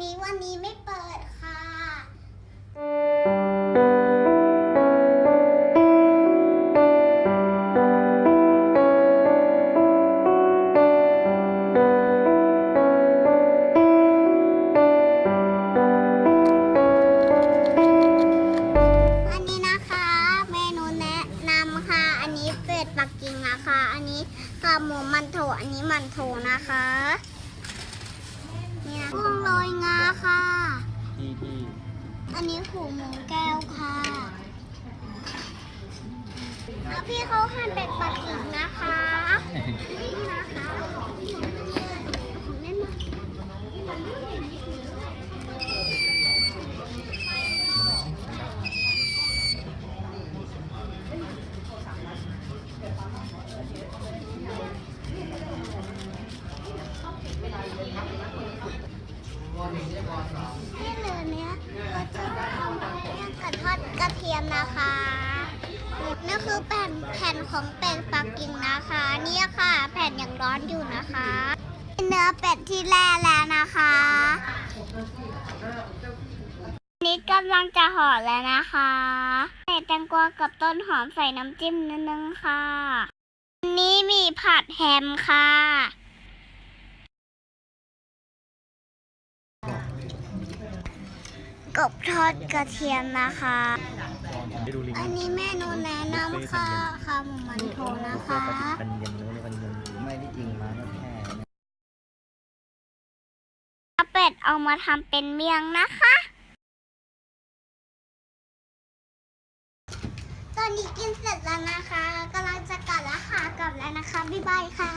นี้วันนี้ไม่เปิดค่ะปักกิ่งนะคะ อันนี้ข่ะหมูมันโถ อันนี้มันโถนะคะ กุ้งโรยงาค่ะ ที่ที่อันนี้หูหมูแก้วค่ะแล้วพี่เขาหั่นเป็ดปักกิ่งนะคะ ที่เหลือเนี้ยเราจะทำแป้งกระทอดกระเทียมนะคะนี่คือแผ่นแผ่นของเป็ดปักกิ่งนะคะ เนี่ยค่ะ แผ่นยังร้อนอยู่นะคะ เนื้อเป็ดที่แล่แล้วนะคะนี้กำลังจะห่อแล้วนะคะใส่แตงกวากับต้นหอมใส่น้ำจิ้มนิดนึงค่ะนนี้มีผัดแฮมค่ะ กบทอดกระเทียมนะคะ ไปดูลิงอันนี้เมนูแนะนำค่ะค่ะหมูมันโถนะคะ มันยังเนื้อมันยังไม่ได้จริงมาแค่เอาเป็ดเอามาทำเป็นเมี่ยงนะคะ ตอนนี้กินเสร็จแล้วนะคะกำลังจะกลับแล้วค่ะกลับแล้วนะคะ บ๊ายบายค่ะ